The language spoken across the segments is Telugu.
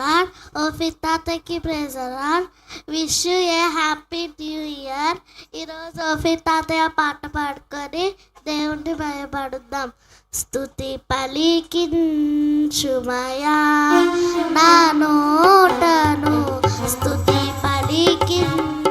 లాడ్ ఓఫిత్ తాతకి praise wish a happy new year ఈరోజు ఓఫిత్ తాతయ్య పాట పాడుకొని దేవుణ్ణి భయపడుద్దాం. స్తుతి పలికించుమయా నా నోటను. స్తుతి పలికించు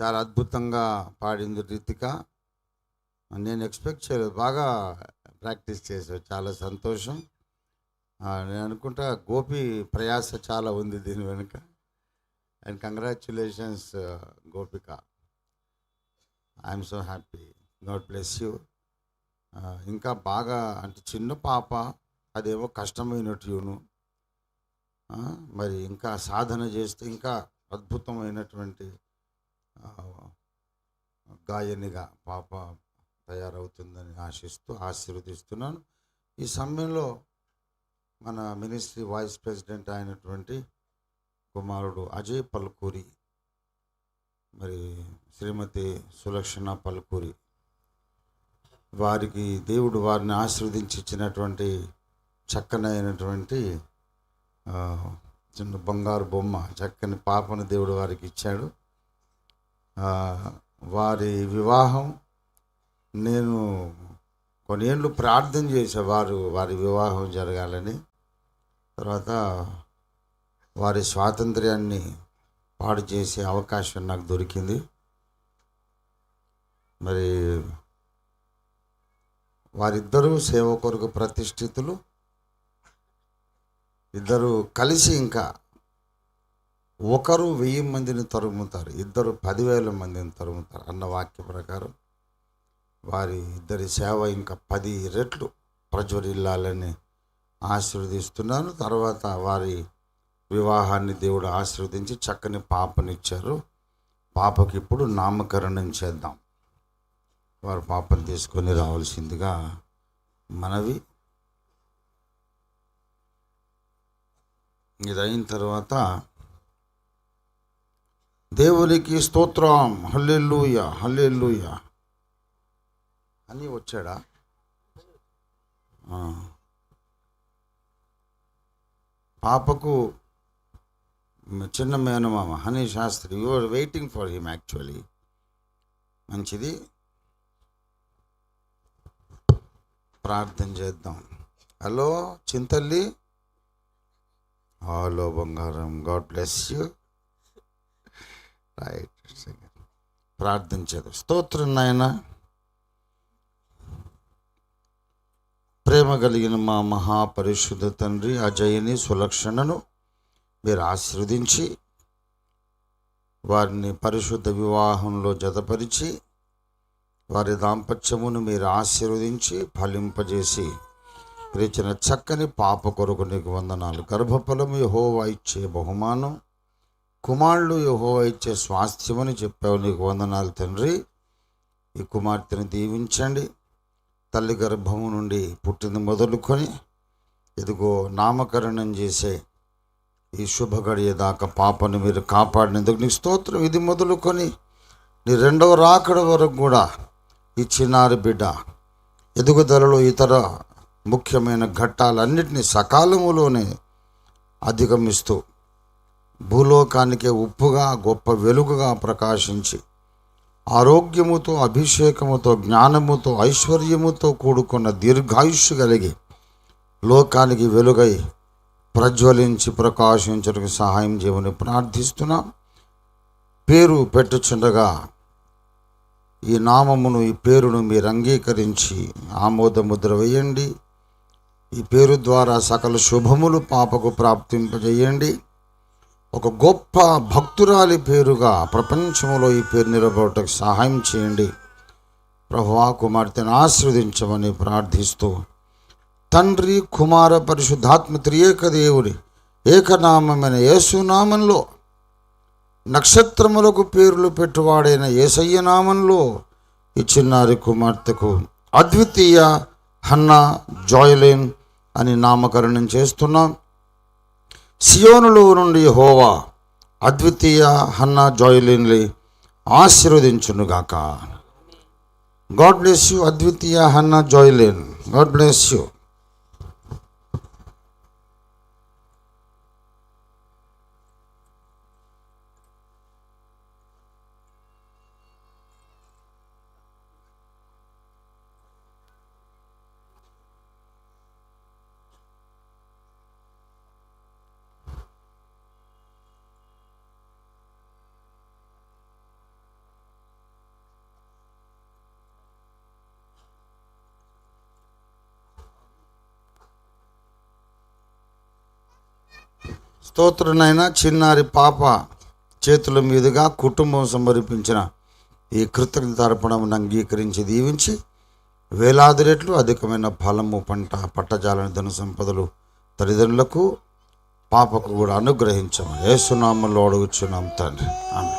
చాలా అద్భుతంగా పాడింది రితిక. నేను ఎక్స్పెక్ట్ చేయలేదు. బాగా ప్రాక్టీస్ చేసావు చాలా సంతోషం. నేను అనుకుంటా గోపి ప్రయాస చాలా ఉంది దీని వెనుక. And congratulations uh, Gopika. I'm so happy God bless you ఇంకా బాగా అంటే చిన్న పాప అదేమో కష్టమైన ట్యూను. మరి ఇంకా సాధన చేస్తే ఇంకా అద్భుతమైనటువంటి గాయనిగా పాప తయారవుతుందని ఆశిస్తూ ఆశీర్వదిస్తున్నాను. ఈ సమయంలో మన మినిస్ట్రీ వైస్ ప్రెసిడెంట్ అయినటువంటి కుమారుడు అజయ్ పల్కూరి మరి శ్రీమతి సులక్షణ పల్కూరి వారికి దేవుడు వారిని ఆశీర్వదించి ఇచ్చినటువంటి చక్కనైనటువంటి చిన్న బంగారు బొమ్మ చక్కని పాపను దేవుడు వారికి ఇచ్చాడు. వారి వివాహం నేను కొన్నేళ్ళు ప్రార్థన చేసేవారు వారి వివాహం జరగాలని. తర్వాత వారి స్వాతంత్ర్యాన్ని పాడు చేసే అవకాశం నాకు దొరికింది. మరి వారిద్దరూ సేవ కొరకు ప్రతిష్ఠితులు. ఇద్దరు కలిసి ఇంకా ఒకరు వెయ్యి మందిని తరుముతారు ఇద్దరు పదివేల మందిని తరుముతారు అన్న వాక్య ప్రకారం వారి ఇద్దరి సేవ ఇంకా పది రెట్లు ప్రజ్వరిల్లాలని ఆశీర్వదిస్తున్నాను. తర్వాత వారి వివాహాన్ని దేవుడు ఆశీర్వదించి చక్కని పాపనిచ్చారు. పాపకి ఇప్పుడు నామకరణం చేద్దాం. వారు పాపను తీసుకొని రావాల్సిందిగా మనవి. ఇది అయిన తర్వాత దేవునికి స్తోత్రం. హల్లెలూయ హల్లెలూయ. అని వచ్చాడా? పాపకు చిన్న మేనమామ Honey Shastri you're waiting for him actually మంచిది. ప్రార్థన చేద్దాం. హలో చింతల్లి. హలో బంగారం గాడ్ బ్లెస్ యూ రైట్ ప్రార్థన చేద్దాం. స్తోత్రం నాయన. ప్రేమ కలిగిన మా మహాపరిశుద్ధ తండ్రి అజయ్ని సులక్షణను మీరు ఆశీర్వదించి వారిని పరిశుద్ధ వివాహంలో జతపరిచి వారి దాంపత్యమును మీరు ఆశీర్వదించి ఫలింపజేసి పిలిచిన చక్కని పాప కొరకు నీకు వందనాలు. గర్భఫలము యహోవా ఇచ్చే బహుమానం. కుమారుడు యహో ఇచ్చే స్వాస్థ్యమని చెప్పావు. నీకు వందనాలు తండ్రి. ఈ కుమార్తెను దీవించండి. తల్లి గర్భము నుండి పుట్టింది మొదలుకొని ఇదిగో నామకరణం చేసే ఈ శుభ గడియ దాకా పాపను మీరు కాపాడినందుకు నీ స్తోత్రం. ఇది మొదలుకొని నీ రెండవ రాకడ వరకు కూడా ఈ చిన్నారి బిడ్డ ఎదుగుదలలో ఇతర ముఖ్యమైన ఘట్టాలన్నింటినీ సకాలములోనే అధిగమిస్తూ భూలోకానికే ఉప్పుగా గొప్ప వెలుగుగా ప్రకాశించి ఆరోగ్యముతో అభిషేకముతో జ్ఞానముతో ఐశ్వర్యముతో కూడుకున్న దీర్ఘాయుష్షు కలిగి లోకానికి వెలుగై ప్రజ్వలించి ప్రకాశించడానికి సహాయం చేయమని ప్రార్థిస్తున్నాం. పేరు పెట్టుచుండగా ఈ నామమును ఈ పేరును మీరు అంగీకరించి ఆమోదముద్ర వేయండి. ఈ పేరు ద్వారా సకల శుభములు పాపకు ప్రాప్తింపజేయండి. ఒక గొప్ప భక్తురాలి పేరుగా ప్రపంచంలో ఈ పేరు నిలబడటకు సహాయం చేయండి. ప్రభువా కుమార్తెను ఆశీర్వదించమని ప్రార్థిస్తూ తండ్రి కుమార పరిశుద్ధాత్మ త్రియేక దేవుడి ఏకనామమైన యేసునామంలో నక్షత్రములకు పేర్లు పెట్టువాడైన ఏసయ్య నామంలో ఈ చిన్నారి కుమార్తెకు అద్వితీయ హన్నా జాయలేన్ అని నామకరణం చేస్తున్నాం. సియోనులు నుండి హోవా అద్వితీయ హన్నా జాయిలిన్లీ ఆశీర్వదించునుగాక. God bless you Advitiya Hannah Joylin. God bless you. స్తోత్రునైనా చిన్నారి పాప చేతుల మీదుగా కుటుంబం సమర్పించిన ఈ కృతజ్ఞత అర్పణను అంగీకరించి దీవించి వేలాది రెట్లు అధికమైన ఫలము పంట పట్టజాలని ధన సంపదలు తల్లిదండ్రులకు పాపకు కూడా అనుగ్రహించము ఏసునామంలో అడుగుచున్నాం తండ్రి. ఆమె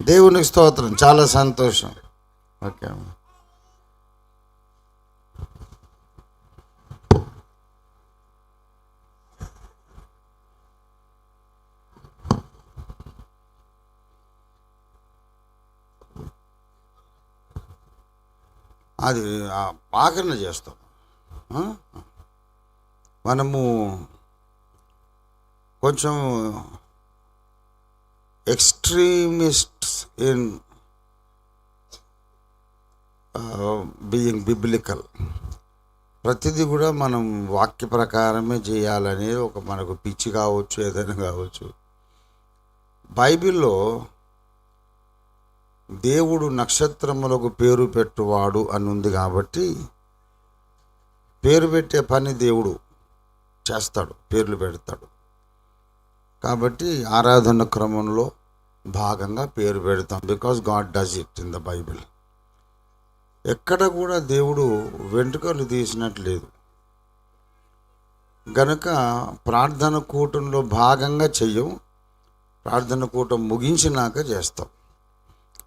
దేవునికి స్తోత్రం. చాలా సంతోషం. ఓకే అది ఆ ఆకరణ చేస్తాం. మనము కొంచెం ఎక్స్ట్రీమిస్ట్స్ ఇన్ బీయింగ్ బిబ్లికల్ ప్రతిదీ కూడా మనం వాక్య ప్రకారమే చేయాలనేది ఒక మనకు పిచ్చి కావచ్చు ఏదైనా కావచ్చు. బైబిల్లో దేవుడు నక్షత్రములకు పేరు పెట్టువాడు అని ఉంది కాబట్టి పేరు పెట్టే పని దేవుడు చేస్తాడు పేర్లు పెడతాడు. కాబట్టి ఆరాధన క్రమంలో భాగంగా పేరు పెడతాం because God does it in the Bible ఎక్కడ కూడా దేవుడు వెంట్రుకలు తీసినట్లేదు. గనుక ప్రార్థన కూటంలో భాగంగా చెయ్యం ప్రార్థన కూటం ముగించినాక చేస్తాం.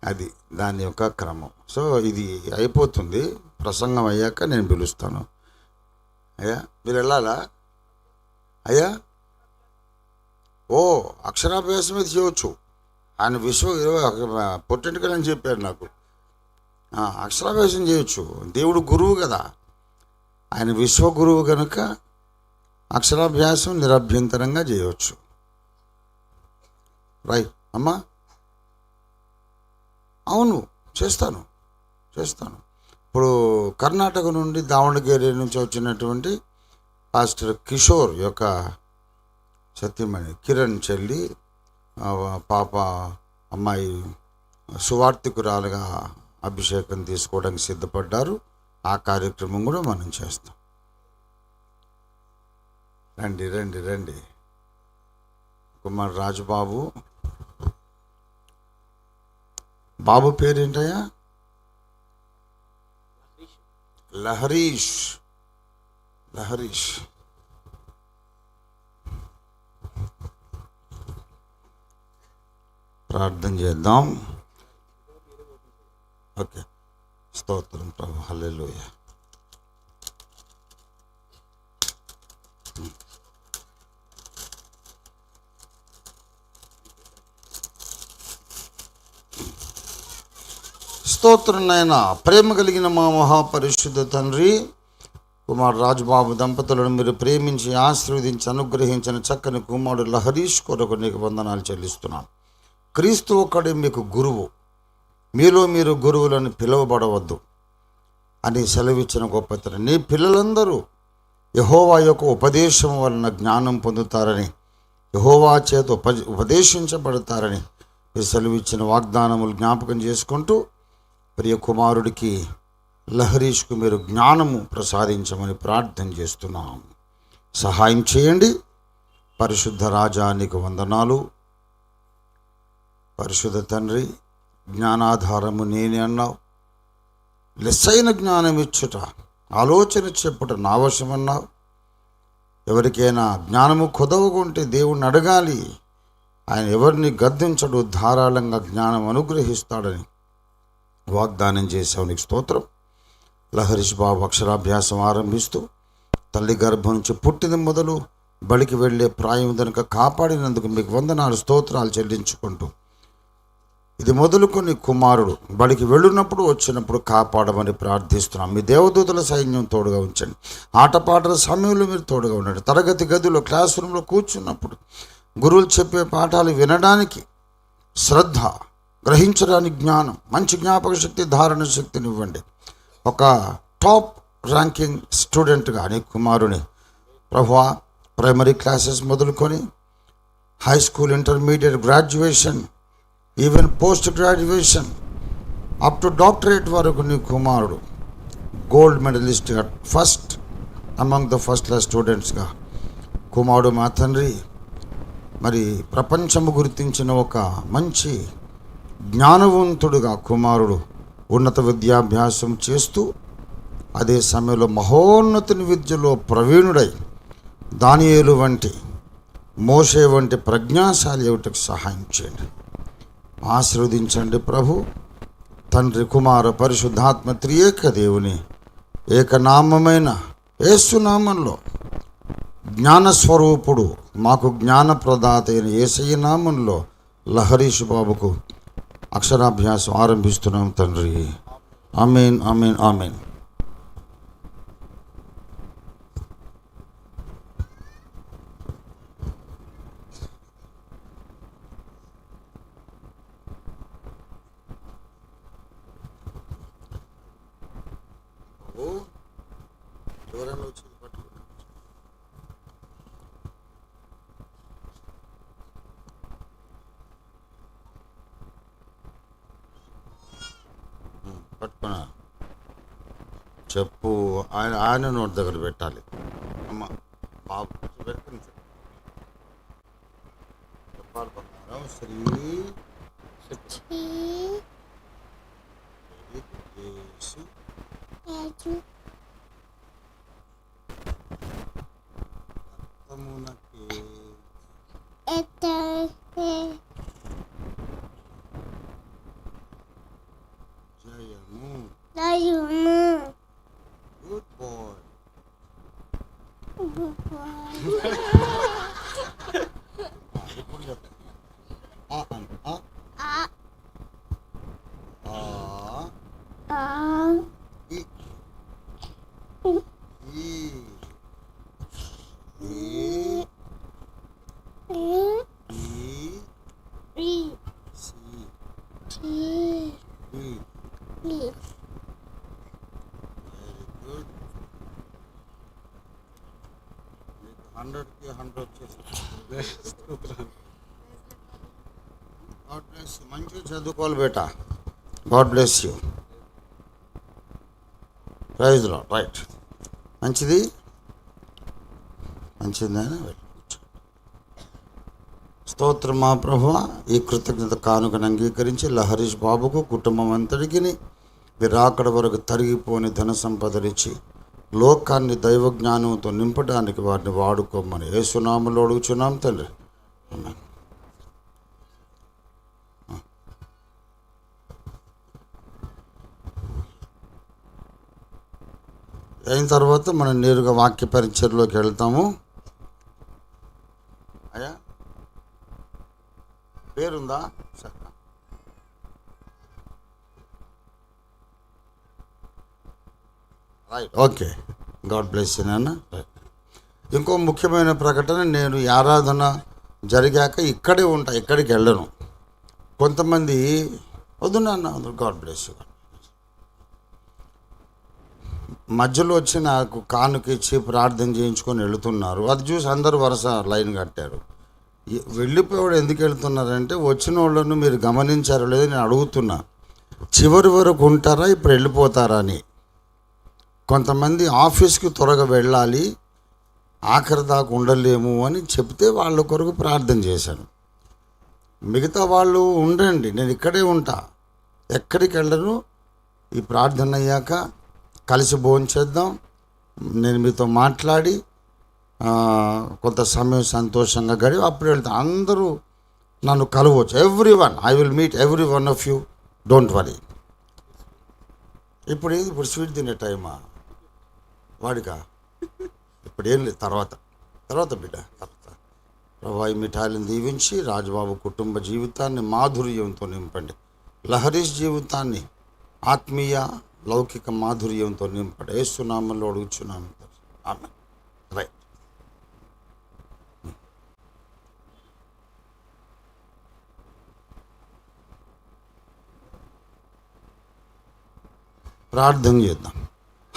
అది దాని యొక్క క్రమం. సో ఇది అయిపోతుంది. ప్రసంగం అయ్యాక నేను పిలుస్తాను. అయ్యా మీరు వెళ్ళాలా? అయ్యా ఓ అక్షరాభ్యాసం మీద చేయవచ్చు ఆయన విశ్వ పొట్టెంటుకలని చెప్పారు నాకు. అక్షరాభ్యాసం చేయొచ్చు. దేవుడు గురువు కదా. ఆయన విశ్వగురువు కనుక అక్షరాభ్యాసం నిరభ్యంతరంగా చేయవచ్చు రైట్. అమ్మా అవును చేస్తాను చేస్తాను. ఇప్పుడు కర్ణాటక నుండి దావణగిరి నుంచి వచ్చినటువంటి పాస్టర్ కిషోర్ యొక్క సత్యమణి కిరణ్ చెల్లి పాప అమ్మాయి సువార్థికురాలుగా అభిషేకం తీసుకోవడానికి సిద్ధపడ్డారు. ఆ కార్యక్రమం కూడా మనం చేస్తాం. రండి రండి రండి. కుమార్ రాజుబాబు బాబు పేరేంటయ్యా? లహరీష్. లహరీష్. ప్రార్థన చేద్దాం. ఓకే. స్తోత్రం ప్రభు. హల్లెలూయా. స్తోత్రం నాయన. ప్రేమ కలిగిన మా మహాపరిశుద్ధ తండ్రి కుమార్ రాజుబాబు దంపతులను మీరు ప్రేమించి ఆశీర్వదించి అనుగ్రహించిన చక్కని కుమారుడు లహరీష్ కొరకు నీకు వందనాలు చెల్లిస్తున్నాను క్రీస్తు ఒక్కడే మీకు గురువు. మీలో మీరు గురువులను పిలువబడవద్దు అని సెలవిచ్చిన గొప్పతనం నీ పిల్లలందరూ యహోవా యొక్క ఉపదేశం వలన జ్ఞానం పొందుతారని యహోవా చేత ఉప ఉపదేశించబడతారని సెలవిచ్చిన వాగ్దానములు జ్ఞాపకం చేసుకుంటూ ప్రియ కుమారుడికి లహరీష్కు మీరు జ్ఞానము ప్రసాదించమని ప్రార్థన చేస్తున్నాం. సహాయం చేయండి. పరిశుద్ధ రాజానికి వందనాలు. పరిశుద్ధ తండ్రి జ్ఞానాధారము నేనే అన్నావు. లెస్సైన జ్ఞానం ఇచ్చుట ఆలోచన చెప్పుట నా వశమన్నావు ఎవరికైనా జ్ఞానము కుదవకుంటే దేవుణ్ణి అడగాలి. ఆయన ఎవరిని గద్దించడు ధారాళంగా జ్ఞానం అనుగ్రహిస్తాడని వాగ్దానం చేశావు నీకు స్తోత్రం. లహరీష్ బాబు అక్షరాభ్యాసం ఆరంభిస్తూ తల్లి గర్భం నుంచి పుట్టిన మొదలు బడికి వెళ్ళే ప్రాయం కనుక కాపాడినందుకు మీకు వందనాలు స్తోత్రాలు చెల్లించుకుంటూ. ఇది మొదలుకొని కుమారుడు బడికి వెళ్ళినప్పుడు వచ్చినప్పుడు కాపాడమని ప్రార్థిస్తున్నాం. మీ దేవదూతల సైన్యం తోడుగా ఉంచండి. ఆటపాటల సమయంలో మీరు తోడుగా ఉండండి. తరగతి గదిలో క్లాస్ రూమ్లో కూర్చున్నప్పుడు గురువులు చెప్పే పాఠాలు వినడానికి శ్రద్ధ గ్రహించడానికి జ్ఞానం మంచి జ్ఞాపక శక్తి ధారణ శక్తిని ఇవ్వండి. ఒక టాప్ ర్యాంకింగ్ స్టూడెంట్గా నీ కుమారుని ప్రభా ప్రైమరీ క్లాసెస్ మొదలుకొని high school intermediate graduation even post graduation up to doctorate వరకు నీ కుమారుడు. Gold మెడలిస్ట్గా first among the first class స్టూడెంట్స్గా కుమారుడు మా తండ్రి. మరి ప్రపంచము గుర్తించిన ఒక మంచి జ్ఞానవంతుడుగా కుమారుడు ఉన్నత విద్యాభ్యాసం చేస్తూ అదే సమయంలో మహోన్నతుని విద్యలో ప్రవీణుడై దానియేలు వంటి మోషే వంటి ప్రజ్ఞాశాలి ఏమిటకు సహాయం చేయండి. ఆశీర్వదించండి ప్రభు. తండ్రి కుమార పరిశుద్ధాత్మ త్రియేక దేవుని ఏకనామమైన ఏసునామంలో జ్ఞానస్వరూపుడు మాకు జ్ఞానప్రదాత అయిన ఏసయ్య నామంలో లహరీష్ బాబుకు అక్షరాభ్యాసం ఆరంభిస్తున్నాం తండ్రి. ఆమెన్ ఆమెన్ ఆమెన్ ఎవరైనా వచ్చి పట్టుకున్నా పట్టుకున్నా చెప్పు. ఆయన ఆయన నోటి దగ్గర పెట్టాలి అమ్మ బాబు పెట్టుకుని చెప్పు. చెప్పాలి బంగారం శ్రీ చెప్పు. యేసు రక్తమునకే జయము గుడ్ బాయ్ ఇప్పుడు చెప్పు ఆ అను. ఆ ఆ ఈ ఈ ఈ ఈ సి ఈ వెరీ గుడ్ మీకు హండ్రెడ్కి హండ్రెడ్ వచ్చేసి గాడ్ బ్లెస్ యూ మంచిగా చదువుకోవాలి బేటా. గాడ్ బ్లెస్ యూ ప్రైజ్లో రైట్ మంచిది? మంచిదేనా వెళ్ళి స్తోత్రం మా ప్రభు ఈ కృతజ్ఞత కానుకను అంగీకరించి లహరీష్ బాబుకు కుటుంబం అంతటికి విరాకడ వరకు తరిగిపోని ధన సంపదనిచ్చి లోకాన్ని దైవ జ్ఞానంతో నింపడానికి వారిని వాడుకోమని ఏ సునాములో అడుగుచున్నాం తండ్రి అయిన తర్వాత మనం నేరుగా వాక్య పరిచయలోకి వెళ్తాము. అయ్యా పేరుందా? సరే రైట్ ఓకే గాడ్ బ్లెస్ నాన్న ఇంకో ముఖ్యమైన ప్రకటన నేను ఆరాధన జరిగాక ఇక్కడే ఉంటా ఇక్కడికి వెళ్ళను. కొంతమంది వద్దు నాన్న గాడ్ బ్లెస్ మధ్యలో వచ్చి నాకు కానుక ఇచ్చి ప్రార్థన చేయించుకొని వెళుతున్నారు. అది చూసి అందరూ వరుస లైన్ కట్టారు. వెళ్ళిపోయాడు ఎందుకు వెళ్తున్నారంటే వచ్చిన వాళ్ళను మీరు గమనించారో లేదో నేను అడుగుతున్నా. చివరి వరకు ఉంటారా ఇప్పుడు వెళ్ళిపోతారా అని. కొంతమంది ఆఫీస్కి త్వరగా వెళ్ళాలి ఆఖరి దాకా ఉండలేము అని చెప్తే వాళ్ళ కొరకు ప్రార్థన చేశాను. మిగతా వాళ్ళు ఉండండి నేను ఇక్కడే ఉంటా. ఎక్కడికి వెళ్ళను? ఈ ప్రార్థన అయ్యాక కలిసి భోంచేద్దాం నేను మీతో మాట్లాడి కొంత సమయం సంతోషంగా గడిపి అప్పుడు వెళ్తా. అందరూ నన్ను కలవచ్చు. Every one I will meet every one of you don't worry ఇప్పుడు ఏంది? ఇప్పుడు స్వీట్ తినే టైమా? వాడికా? ఇప్పుడేం లేదు తర్వాత. తర్వాత బిడ్డ తర్వాత. ప్రభా ఈ మిఠాయిలను దీవించి రాజబాబు కుటుంబ జీవితాన్ని మాధుర్యంతో నింపండి. లహరీష్ జీవితాన్ని ఆత్మీయ లౌకిక మాధుర్యంతో నింపండి. ఏసునామంలో అడుగుచున్నాము. ఆమె రైట్. ప్రార్థన చేద్దాం.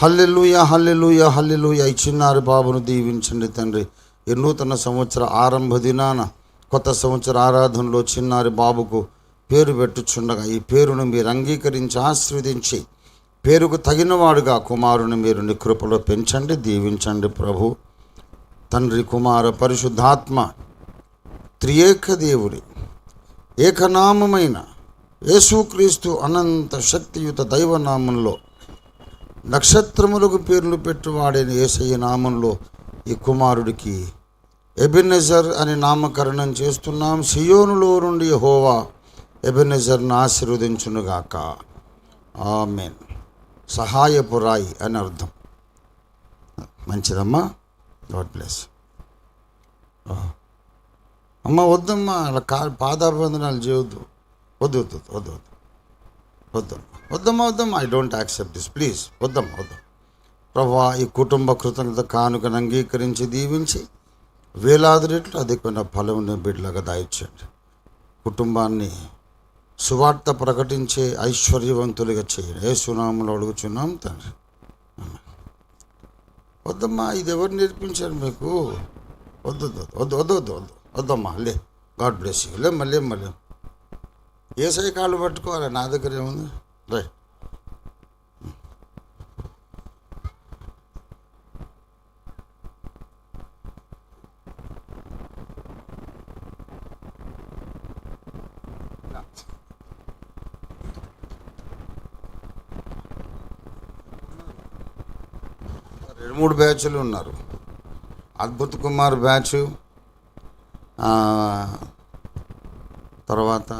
Hallelujah hallelujah hallelujah. ఈ చిన్నారి బాబును దీవించండి తండ్రి. ఈ నూతన సంవత్సర ఆరంభ దినాన కొత్త సంవత్సర ఆరాధనలో చిన్నారి బాబుకు పేరు పెట్టుచుండగా ఈ పేరును మీరు అంగీకరించి ఆశీర్వదించి పేరుకు తగినవాడుగా కుమారుని మీరు నీ కృపలో పెంచండి దీవించండి ప్రభు. తండ్రి కుమార పరిశుద్ధాత్మ త్రియేక దేవుడి ఏకనామమైన యేసుక్రీస్తు అనంత శక్తియుత దైవనామంలో నక్షత్రములకు పేర్లు పెట్టువాడైన యేసయ్య నామంలో ఈ కుమారుడికి ఎబెనెజర్ అని నామకరణం చేస్తున్నాం. సియోనులో నుండి హోవా ఎబెనెజర్ను ఆశీర్వదించునుగాక. ఆమెన్. సహాయపు రాయి అని అర్థం. మంచిదమ్మా. God bless. అమ్మ వద్దమ్మా అలా కా పాదాభివందనాలు చేయొద్దు. వద్దు వద్దు వద్దు వద్దు. వద్దు వద్దమ్మా వద్దమ్మా. I don't accept this please వద్దమ్మా వద్దు. ప్రభా ఈ కుటుంబ కృతజ్ఞత కానుకను అంగీకరించి దీవించి వేలాది రెట్లు అధికమైన ఫలం బిడ్డలాగా దాయిచ్చండి కుటుంబాన్ని సువార్త ప్రకటించే ఐశ్వర్యవంతులుగా చేయండి. ఏ సునాములు అడుగుచున్నాం తండ్రి. వద్దమ్మా ఇది ఎవరు నేర్పించారు మీకు? వద్దు వద్దు వద్దు వద్దు వద్దు. వద్దమ్మా లే. God bless you. లే మళ్ళీ మళ్ళీ. ఏసై కాళ్ళు పట్టుకోవాలి. నా దగ్గర ఏముంది? రైట్ రెండు మూడు బ్యాచ్లు ఉన్నారు. అద్భుత్ కుమార్ బ్యాచ్ తర్వాత